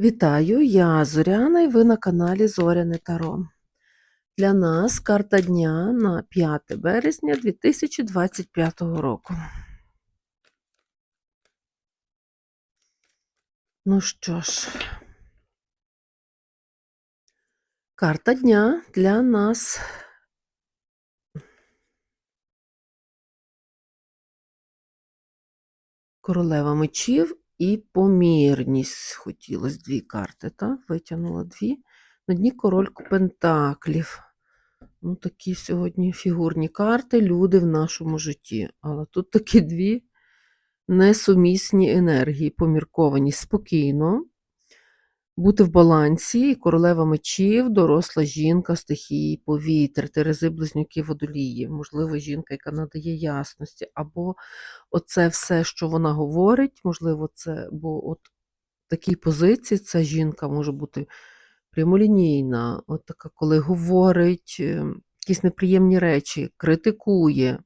Вітаю, я Зоряна і ви на каналі Зоряне Таро. Для нас карта дня на 5 березня 2025 року. Ну що ж, карта дня для нас. Королева мечів і помірність. Хотілося дві карти, так? Витягнула дві. На дні король пентаклів. Ну, такі сьогодні фігурні карти, люди в нашому житті. Але тут такі дві несумісні енергії, помірковані спокійно, бути в балансі, королева мечів, доросла жінка, стихії, повітря, терези, близнюки, водолії, можливо, жінка, яка надає ясності, або оце все, що вона говорить, можливо, це, бо от в такій позиції ця жінка може бути прямолінійна, от така, коли говорить е, якісь неприємні речі, критикує,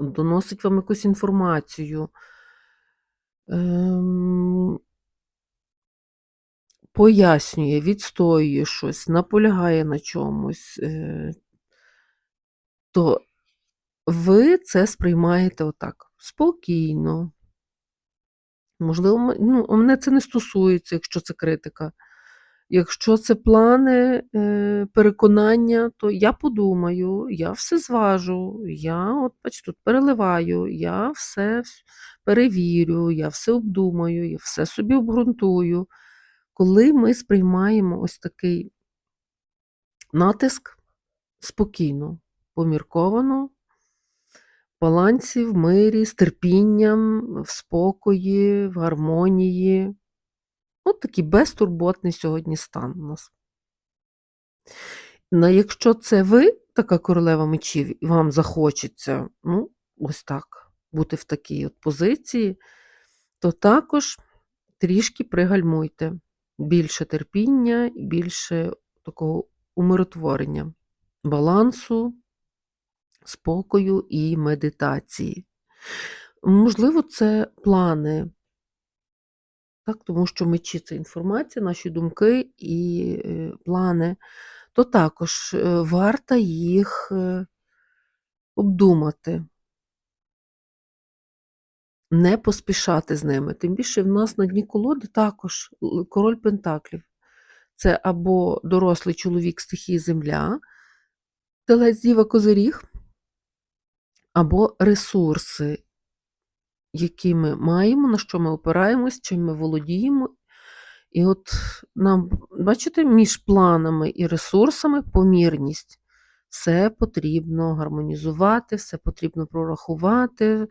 доносить вам якусь інформацію. Ем, пояснює, відстоює щось, наполягає на чомусь, е, то ви це сприймаєте отак спокійно. Можливо, ну, мене це не стосується, якщо це критика. Якщо це плани, е, переконання, то я подумаю, я все зважу, я от бач, тут переливаю, я все перевірю, я все обдумаю, я все собі обґрунтую. Коли ми сприймаємо ось такий натиск спокійно, помірковано, в балансі, в мирі, з терпінням, в спокої, в гармонії. От такий безтурботний сьогодні стан у нас. Ну, якщо це ви, така королева мечів, і вам захочеться, ну, ось так, бути в такій от позиції, то також трішки пригальмуйте. Більше терпіння, більше такого умиротворення, балансу, спокою і медитації. Можливо, це плани, так, тому що мечі це інформація, наші думки і е, плани, то також е, варто їх е, обдумати, не поспішати з ними. Тим більше в нас на дні колоди також король Пентаклів. Це або дорослий чоловік стихії Земля, телець Діва Козиріг, або ресурси, які ми маємо, на що ми опираємось, чим ми володіємо. І от нам, бачите, між планами і ресурсами помірність. Все потрібно гармонізувати, все потрібно прорахувати,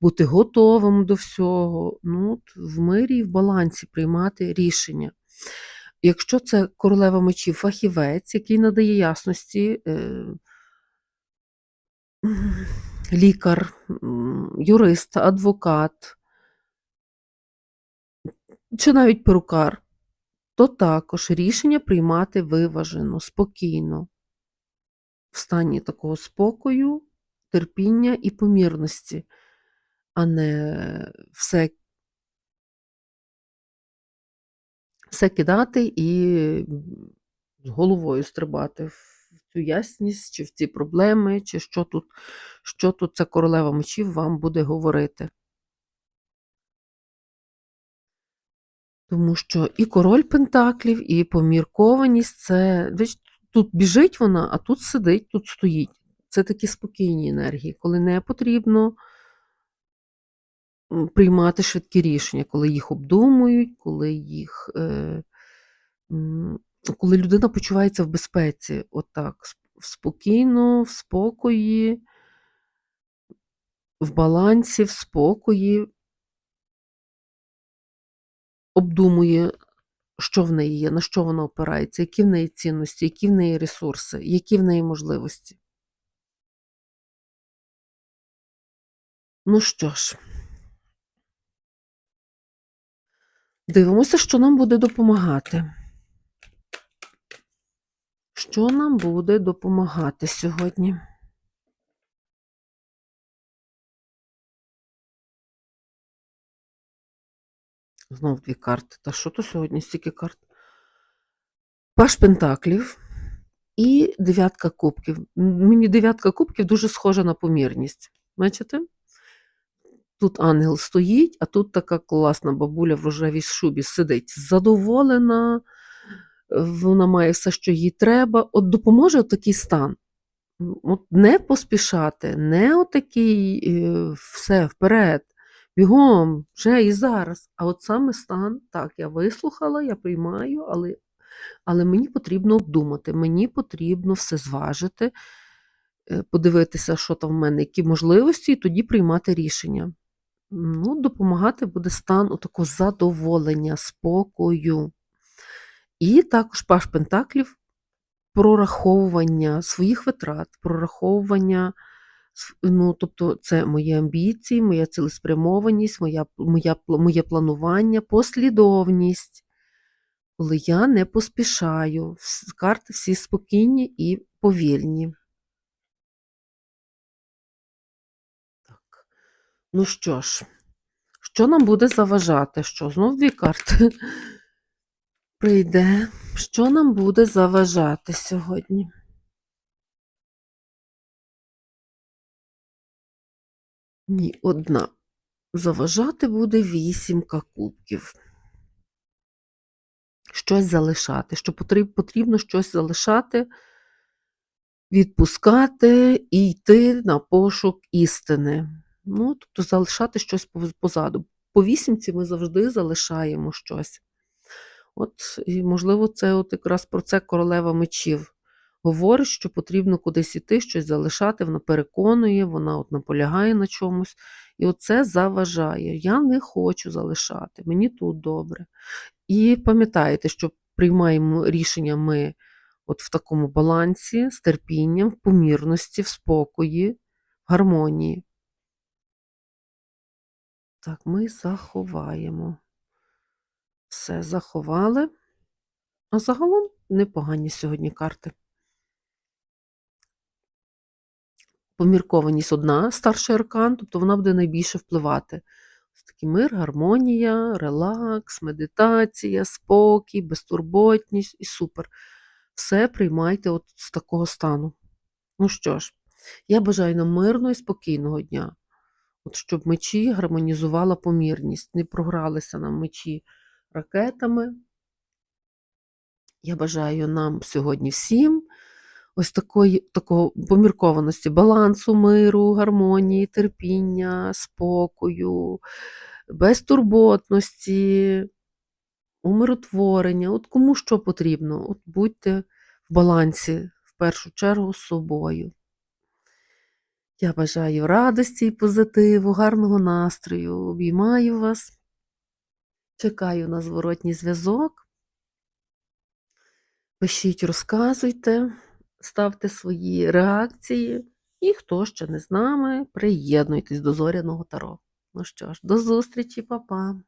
бути готовим до всього. Ну, в мирі і в балансі приймати рішення. Якщо це королева мечів фахівець, який надає ясності, е, лікар, юрист, адвокат, чи навіть перукар, то також рішення приймати виважено, спокійно, в стані такого спокою, терпіння і помірності, а не все, все кидати і з головою стрибати в цю ясність, чи в ці проблеми, чи що тут, що тут ця королева мечів вам буде говорити. Тому що і король Пентаклів, і поміркованість це тут біжить вона, а тут сидить, тут стоїть. Це такі спокійні енергії, коли не потрібно приймати швидкі рішення, коли їх обдумують, коли їх. Е, коли людина почувається в безпеці, отак, сп- спокійно, в спокої, в балансі, в спокої, обдумує, що в неї є, на що вона опирається, які в неї цінності, які в неї ресурси, які в неї можливості. Ну що ж, дивимося, що нам буде допомагати. Що нам буде допомагати сьогодні? Знов дві карти. Та що то сьогодні стільки карт? Паш Пентаклів і дев'ятка кубків. Мені дев'ятка кубків дуже схожа на помірність. Бачите? Тут ангел стоїть, а тут така класна бабуля в рожевій шубі сидить. Задоволена, вона має все, що їй треба. От допоможе такий стан. От не поспішати, не отакий е, все вперед, бігом, вже і зараз. А от саме стан, так, я вислухала, я приймаю, але, але мені потрібно обдумати, мені потрібно все зважити, е, подивитися, що там в мене, які можливості, і тоді приймати рішення. Ну, допомагати буде стан такого задоволення, спокою. І також паш Пентаклів прораховування своїх витрат, прораховування, ну, тобто це мої амбіції, моя цілеспрямованість, моя, моя, моє планування, послідовність, коли я не поспішаю. Карти всі спокійні і повільні. Так. Ну що ж, що нам буде заважати? Що знов дві карти прийде? Що нам буде заважати сьогодні? Ні, одна. Заважати буде вісімка кубків. Щось залишати, що потрібно щось залишати, відпускати і йти на пошук істини. Ну, тобто залишати щось позаду. По вісімці ми завжди залишаємо щось. От, і, можливо, це от якраз про це королева мечів говорить, що потрібно кудись іти, щось залишати, вона переконує, вона от наполягає на чомусь. І оце заважає. Я не хочу залишати, мені тут добре. І пам'ятаєте, що приймаємо рішення ми от в такому балансі, з терпінням, в помірності, в спокої, в гармонії. Так, ми заховаємо. Все заховали. А загалом непогані сьогодні карти. Поміркованість одна, старший аркан, тобто вона буде найбільше впливати. Такий мир, гармонія, релакс, медитація, спокій, безтурботність і супер. Все приймайте от з такого стану. Ну що ж, я бажаю нам мирного і спокійного дня. От щоб мечі гармонізувала помірність, не програлися нам мечі ракетами. Я бажаю нам сьогодні всім ось такої, такого поміркованості, балансу, миру, гармонії, терпіння, спокою, безтурботності, умиротворення. От кому що потрібно, от будьте в балансі в першу чергу з собою. Я бажаю радості і позитиву, гарного настрою, обіймаю вас. Чекаю на зворотній зв'язок. Пишіть, розказуйте, ставте свої реакції. І хто ще не з нами, приєднуйтесь до зоряного таро. Ну що ж, до зустрічі, па-па!